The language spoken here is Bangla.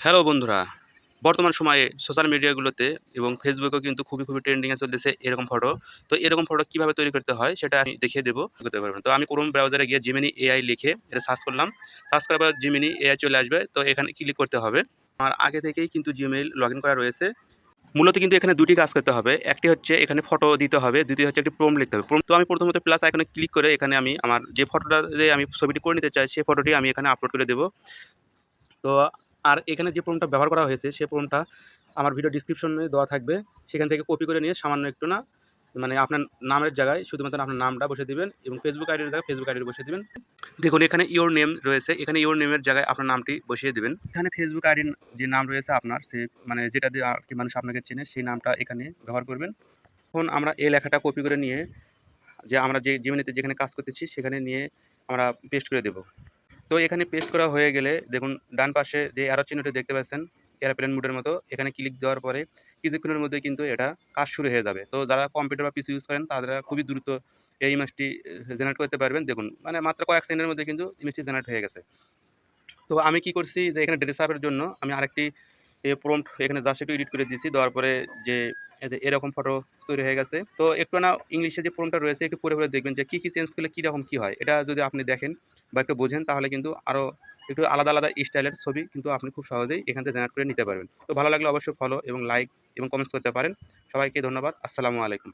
হ্যালো বন্ধুরা, বর্তমান সময়ে সোশ্যাল মিডিয়াগুলোতে এবং ফেসবুকেও কিন্তু খুবই খুবই ট্রেন্ডিংয়ে চলতেছে এরকম ফটো তো এরকম ফটো কীভাবে তৈরি করতে হয় সেটা আমি দেখিয়ে দেবো। করতে পারবেন। তো আমি ক্রোম ব্রাউজারে গিয়ে জিমিনি এআই লিখে এটা সার্চ করলাম। সার্চ করার পর জিমিনি এআই চলে আসবে। তো এখানে ক্লিক করতে হবে। আমার আগে থেকেই কিন্তু জিমেইল লগ করা রয়েছে। মূলত কিন্তু এখানে দুটি কাজ করতে হবে। একটি হচ্ছে এখানে ফটো দিতে হবে, দ্বিতীয় হচ্ছে একটি প্রম লিখতে হবে। প্রম তো আমি প্রথমত প্লাস এখানে ক্লিক করে এখানে আমি আমার যে ফটোটা আমি ছবিটি করে নিতে চাই সেই ফটোটি আমি এখানে আপলোড করে দেবো। তো আর এখানে যে ফর্মটা ব্যবহার করা হয়েছে সেই ফর্মটা আমার ভিডিও ডিসক্রিপশনে দেওয়া থাকবে। সেখান থেকে কপি করে নিয়ে সামান্য একটু না মানে আপনার নামের জায়গায় শুধুমাত্র আপনার নামটা বসে দিবেন এবং ফেসবুক আইডির জায়গায় ফেসবুক আইডি বসে দিবেন। দেখুন, এখানে ইওর নেম রয়েছে। এখানে ইওর নেমের জায়গায় আপনার নামটি বসিয়ে দিবেন। এখানে ফেসবুক আইডির যে নাম রয়েছে আপনার, সে মানে যেটা দিয়ে আর কি মানুষ আপনাকে চেনে, সেই নামটা এখানে ব্যবহার করবেন। এখন আমরা এই লেখাটা কপি করে নিয়ে যে আমরা যে জিমিনিতে যেখানে কাজ করতেছি, সেখানে নিয়ে আমরা পেস্ট করে দেবো। তো এখানে পেস্ট করা হয়ে গেলে দেখুন, ডান পাশে যে অ্যারো চিহ্নটি দেখতে পাচ্ছেন এয়ারপ্লেন মুডের মতো, এখানে ক্লিক দেওয়ার পরে কিছুক্ষণের মধ্যে কিন্তু এটা কাজ শুরু হয়ে যাবে। তো যারা কম্পিউটার বা পিসি ইউজ করেন, তারা খুবই দ্রুত এই ইমেজটি জেনারেট করতে পারবেন। দেখুন মানে মাত্র কয়েক সেকেন্ডের মধ্যে কিন্তু ইমেজটি জেনারেট হয়ে গেছে। তো আমি কি করছি যে এখানে ডেটা সাপের জন্য আমি আরেকটি প্রম্পট এখানে জাস্ট একটু এডিট করে দিয়েছি। দেওয়ার পরে যে এরকম ফটো তৈরি হয়ে গেছে। তো একটু না ইংলিশে যে প্রম্পটটা রয়েছে, একটু পরে পরে দেখবেন যে কী কী চেঞ্জ করলে কীরকম কী হয়। এটা যদি আপনি দেখেন বা একটু বোঝেন, তাহলে কিন্তু আরও একটু আলাদা আলাদা স্টাইলের ছবি কিন্তু আপনি খুব সহজেই এখান থেকে জেনারেট করে নিতে পারবেন। তো ভালো লাগলে অবশ্যই ফলো এবং লাইক এবং কমেন্টস করতে পারেন। সবাইকে ধন্যবাদ। আসসালামু আলাইকুম।